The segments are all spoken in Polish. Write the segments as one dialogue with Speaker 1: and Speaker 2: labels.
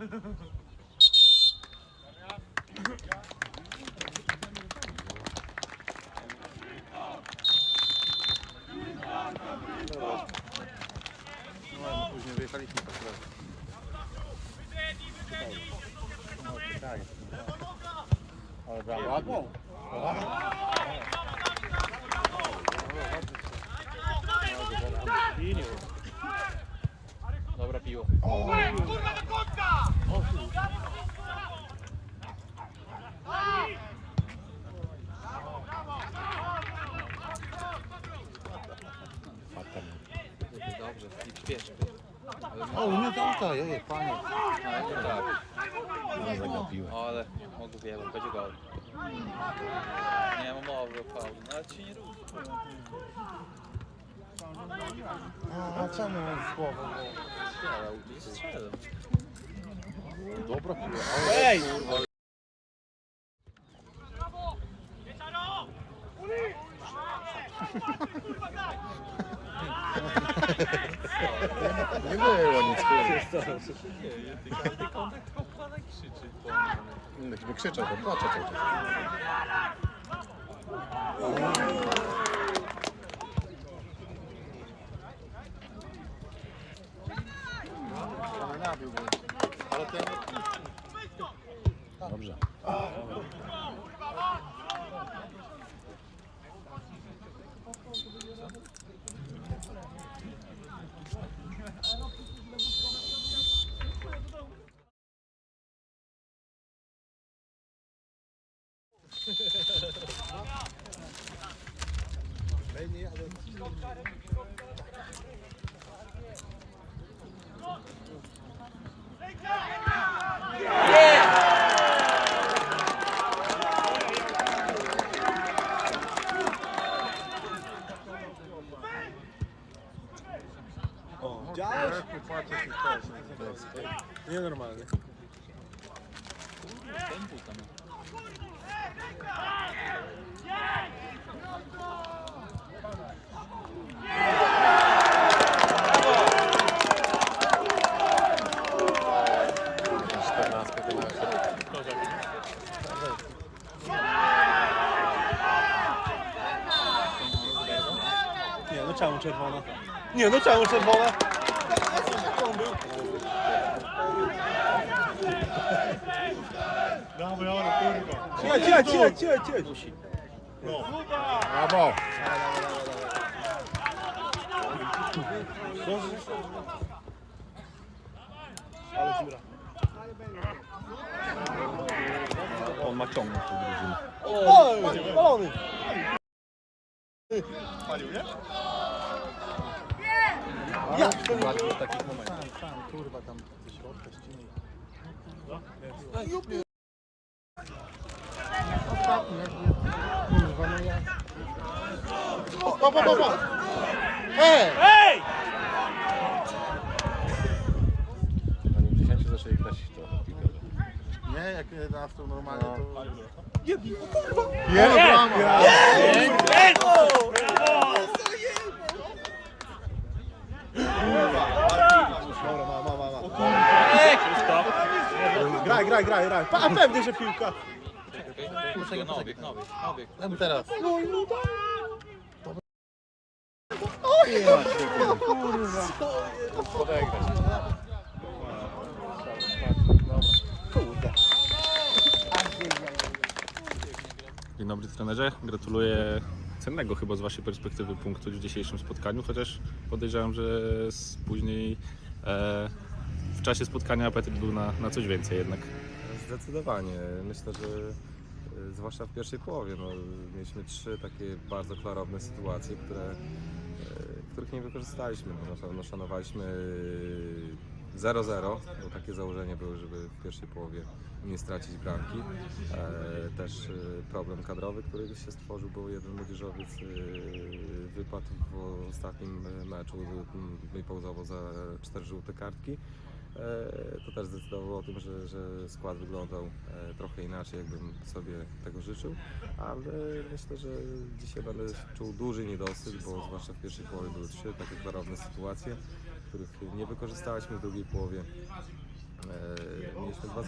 Speaker 1: Yeah. Tutaj, ojej, panie.
Speaker 2: Tak,
Speaker 1: Ale zagapiłem.
Speaker 2: ale mogę wiele, będzie gol. Nie mam mowy o faulu, no ale ci nie rób.
Speaker 1: A czemu on słowo?
Speaker 2: Strzelał, strzelał.
Speaker 1: Dobra piła.
Speaker 2: Ej!
Speaker 1: Nie nic, kurde.
Speaker 2: Kontakt chłopana krzyczy.
Speaker 1: Jakby krzyczał, to płacze cały czas. Ale ten... Dobrze.
Speaker 3: Widziałeś? Nienormalny.
Speaker 2: Tempu tam.
Speaker 1: Czternastka to
Speaker 3: Nie, no czemu czerwona? Nie, no czemu czerwona? Cicho, cicho, cicho, cicho, cicho.
Speaker 1: Brawo!
Speaker 3: On ma ciągnąć tę drużynę. Oj, balony!
Speaker 1: Ja! Łatwo w takich momentach. Tam, tam, kurwa, tam ze środka ściny. Ostatni jakby... Kurwa, no ja... O, o, o, o, o! Ej!
Speaker 3: Ej!
Speaker 1: Na nim 10 zaczęli grać piłkę. Nie, jak na w to normalnie to...
Speaker 3: Jedno, kurwa!
Speaker 1: Nie, brama!
Speaker 3: Ej! Dobra, ma, ma, ma, ma. Graj, graj, graj, graj. Pa, a pewnie, że piłka.
Speaker 2: Poczekaj, na obieg, na obieg, na obieg.
Speaker 1: Teraz.
Speaker 3: No i no
Speaker 1: Podegrać.
Speaker 3: Kurde.
Speaker 4: Dzień dobry trenerze, gratuluję cennego chyba z Waszej perspektywy punktu w dzisiejszym spotkaniu, chociaż podejrzewam, że później e, w czasie spotkania apetyt był na, na coś więcej jednak.
Speaker 5: Zdecydowanie. Myślę, że y, zwłaszcza w pierwszej połowie no, mieliśmy trzy takie bardzo klarowne sytuacje, które, y, których nie wykorzystaliśmy. No, na pewno szanowaliśmy y, 0-0, bo takie założenie było, żeby w pierwszej połowie nie stracić bramki. E, też y, problem kadrowy, który się stworzył, bo jeden młodzieżowiec y, wypadł w ostatnim meczu y, i pauzował za cztery żółte kartki. E, To też zdecydowało o tym, że, że skład wyglądał e, trochę inaczej, jakbym sobie tego życzył, ale myślę, że dzisiaj będę czuł duży niedosyt, bo zwłaszcza w pierwszej połowie były trzy takie klarowne sytuacje, których nie wykorzystaliśmy w drugiej połowie. E, mieliśmy 2-0.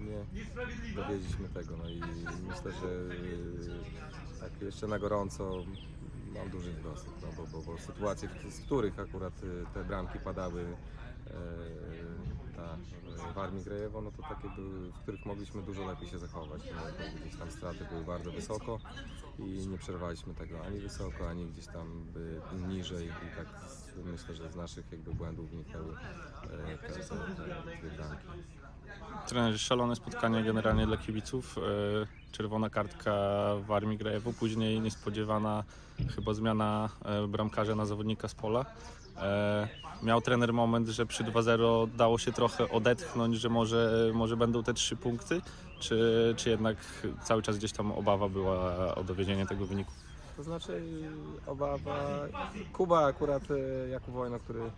Speaker 5: Nie dowiedzieliśmy tego. No i myślę, że e, tak jeszcze na gorąco mam duży wniosek, no bo, bo, bo sytuacje, w- z których akurat e, te bramki padały e, ta e, w Armii Grejewo, no to takie były, w których mogliśmy dużo lepiej się zachować. No, bo gdzieś tam straty były bardzo wysoko i nie przerwaliśmy tego ani wysoko, ani gdzieś tam niżej i tak z, myślę, że z naszych jakby błędów wynikały e, te, te, te dwie bramki.
Speaker 4: Trenerze, szalone spotkanie generalnie dla kibiców. E, Czerwona kartka w Armii Grajewo, później niespodziewana chyba zmiana e, bramkarza na zawodnika z pola. E, Miał trener moment, że przy 2-0 dało się trochę odetchnąć, że może, może będą te trzy punkty, czy, czy jednak cały czas gdzieś tam obawa była o dowiezienie tego wyniku?
Speaker 5: To znaczy obawa, Kuba akurat e, Jakub Wojno, który e,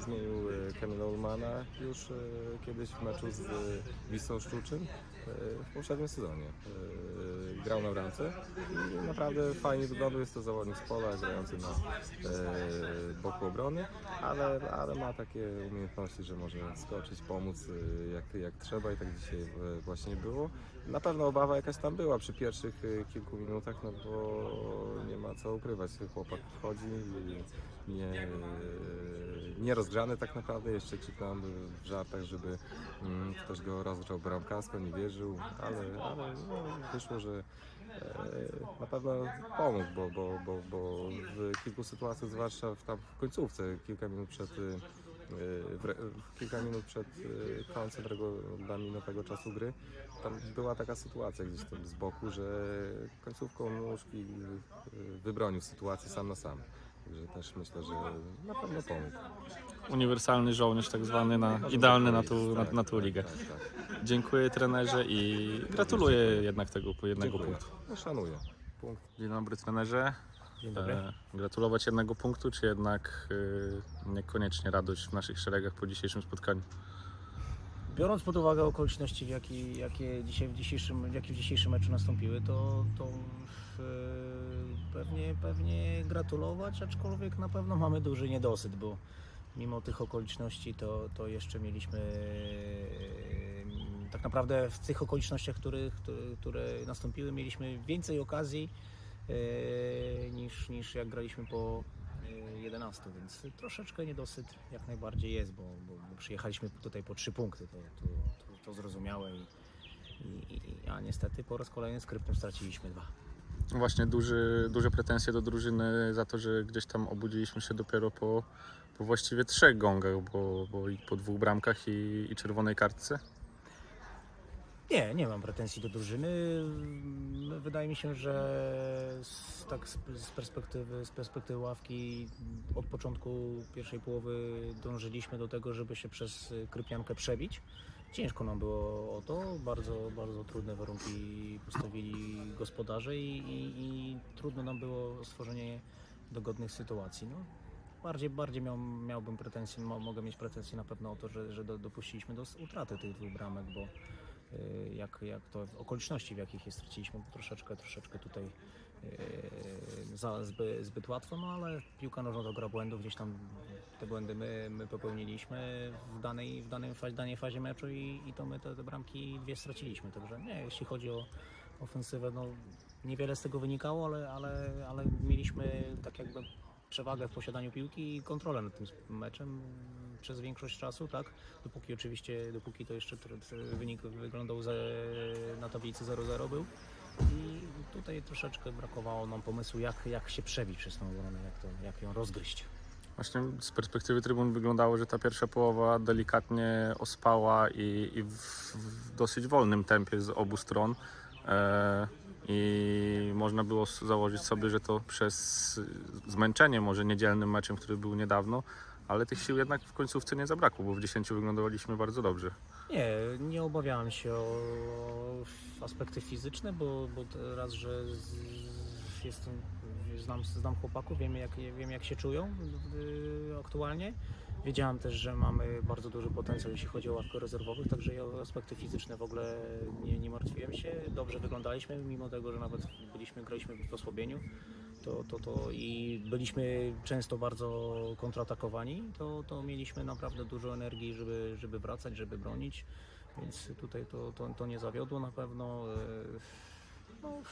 Speaker 5: zmienił e, Kamila Ulmana już kiedyś w meczu z Wisłą Szczuczyn w poprzednim sezonie. Grał na bramce i naprawdę fajnie wyglądał, jest to zawodnik z pola, grający na boku obrony, ale, ale ma takie umiejętności, że może skoczyć, pomóc jak, jak trzeba i tak dzisiaj właśnie było. Na pewno obawa jakaś tam była przy pierwszych kilku minutach, no bo nie ma co ukrywać, chłopak wchodzi nie, nie rozgrzany tak naprawdę, jeszcze krzyknąłem w żartach, żeby mm, ktoś go rozgrzał bramkarsko, nie wierzył, ale, ale no, wyszło, że e, na pewno pomógł, bo, bo, bo, bo w kilku sytuacjach, zwłaszcza w, tam w końcówce, kilka minut przed, w, re- w kilka minut przed e, końcem regulaminowego czasu gry, tam była taka sytuacja gdzieś tam z boku, że końcówką nóżki e, wybronił sytuację sam na sam. Także też myślę, że na pewno pomógł.
Speaker 4: Uniwersalny żołnierz tak zwany, na, idealny na tą, na,
Speaker 5: tak,
Speaker 4: na tą
Speaker 5: tak,
Speaker 4: ligę.
Speaker 5: Tak, tak.
Speaker 4: Dziękuję trenerze i gratuluję jednak tego po jednego
Speaker 5: Dziękuję.
Speaker 4: punktu.
Speaker 5: No, szanuję. Punkt.
Speaker 4: Dzień dobry trenerze.
Speaker 3: Dzień dobry.
Speaker 4: E, gratulować jednego punktu, czy jednak e, niekoniecznie radość w naszych szeregach po dzisiejszym spotkaniu?
Speaker 6: Biorąc pod uwagę okoliczności, w jakie, jakie, dzisiaj w dzisiejszym, jakie w dzisiejszym meczu nastąpiły, to, to e, pewnie, pewnie gratulować, aczkolwiek na pewno mamy duży niedosyt, bo mimo tych okoliczności to, to jeszcze mieliśmy e, tak naprawdę w tych okolicznościach, których, które, które nastąpiły, mieliśmy więcej okazji niż, niż jak graliśmy po e, 11, więc troszeczkę niedosyt jak najbardziej jest, bo, bo, bo przyjechaliśmy tutaj po trzy punkty, to, to, to, to zrozumiałe, i, i, a niestety po raz kolejny skryptem straciliśmy dwa.
Speaker 4: Właśnie duży, duże pretensje do drużyny za to, że gdzieś tam obudziliśmy się dopiero po, po właściwie trzech gongach, bo, bo i po dwóch bramkach i, i czerwonej kartce.
Speaker 6: Nie, nie mam pretensji do drużyny. Wydaje mi się, że z, tak z, perspektywy, z perspektywy ławki od początku pierwszej połowy dążyliśmy do tego, żeby się przez Krypiankę przebić. Ciężko nam było o to, bardzo, bardzo trudne warunki postawili gospodarze i, i, i trudno nam było stworzenie dogodnych sytuacji. No, bardziej, bardziej miał, miałbym pretensje, mo, mogę mieć pretensje na pewno o to, że, że do, dopuściliśmy do utraty tych dwóch bramek, bo jak, jak to okoliczności, w jakich je straciliśmy, troszeczkę, troszeczkę tutaj y, za, zbyt, zbyt łatwo, no ale piłka nożna to gra błędów, gdzieś tam te błędy my, my popełniliśmy w danej, w danej, fazie, danej fazie meczu i, i to my te, te bramki dwie straciliśmy, także nie, jeśli chodzi o ofensywę, no niewiele z tego wynikało, ale, ale, ale mieliśmy tak jakby przewagę w posiadaniu piłki i kontrolę nad tym meczem przez większość czasu, tak? Dopóki oczywiście, dopóki to jeszcze wynik wyglądał ze, na tablicy 0-0 był. I tutaj troszeczkę brakowało nam pomysłu, jak, jak się przebić przez tą obronę, jak, to, jak ją rozgryźć.
Speaker 4: Właśnie z perspektywy trybun wyglądało, że ta pierwsza połowa delikatnie ospała i, i w, w dosyć wolnym tempie z obu stron. E, I można było założyć sobie, że to przez zmęczenie może niedzielnym meczem, który był niedawno, ale tych sił jednak w końcówce nie zabrakło, bo w 10 wyglądaliśmy bardzo dobrze.
Speaker 6: Nie, nie obawiałem się o aspekty fizyczne, bo, bo raz, że jestem, znam, znam chłopaków, wiem jak, wiem jak się czują y, aktualnie. Wiedziałem też, że mamy bardzo duży potencjał, jeśli chodzi o ławkę rezerwowych, także o aspekty fizyczne w ogóle nie, nie martwiłem się. Dobrze wyglądaliśmy, mimo tego, że nawet byliśmy, graliśmy w osłabieniu. To, to, to i byliśmy często bardzo kontratakowani, to, to mieliśmy naprawdę dużo energii, żeby, żeby wracać, żeby bronić, więc tutaj to, to, to nie zawiodło na pewno. E, No,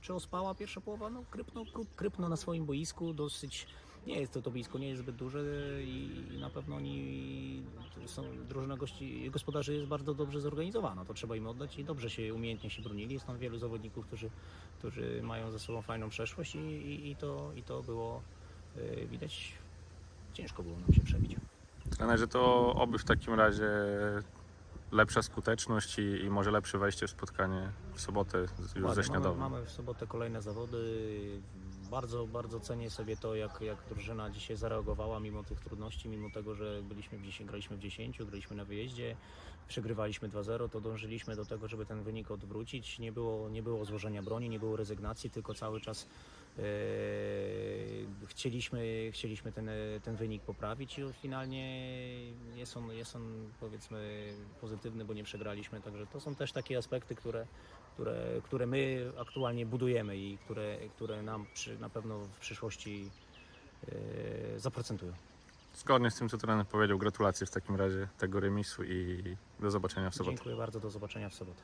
Speaker 6: czy ospała pierwsza połowa? No, krypno, krypno na swoim boisku, dosyć nie jest to, to boisko nie jest zbyt duże i, i na pewno oni są, drużyna gości, gospodarzy jest bardzo dobrze zorganizowana, to trzeba im oddać i dobrze się, umiejętnie się bronili. Jest tam wielu zawodników, którzy, którzy mają ze sobą fajną przeszłość i, i, i, to, i to było y, widać, ciężko było nam się przebić.
Speaker 4: Trenerze, to oby w takim razie lepsza skuteczność i, i może lepsze wejście w spotkanie w sobotę już
Speaker 6: Dokładnie,
Speaker 4: ze śniadową.
Speaker 6: Mamy, mamy w sobotę kolejne zawody. Bardzo, bardzo cenię sobie to, jak, jak drużyna dzisiaj zareagowała mimo tych trudności, mimo tego, że byliśmy w 10, graliśmy w 10, graliśmy na wyjeździe, przegrywaliśmy 2-0, to dążyliśmy do tego, żeby ten wynik odwrócić. Nie było, nie było złożenia broni, nie było rezygnacji, tylko cały czas chcieliśmy, chcieliśmy ten, ten wynik poprawić i finalnie jest on, jest on powiedzmy pozytywny, bo nie przegraliśmy, także to są też takie aspekty, które które, które my aktualnie budujemy i które, które nam przy, na pewno w przyszłości e, zaprocentują.
Speaker 4: Zgodnie z tym, co trener powiedział, gratulacje w takim razie tego remisu i do zobaczenia w sobotę.
Speaker 6: Dziękuję bardzo, do zobaczenia w sobotę.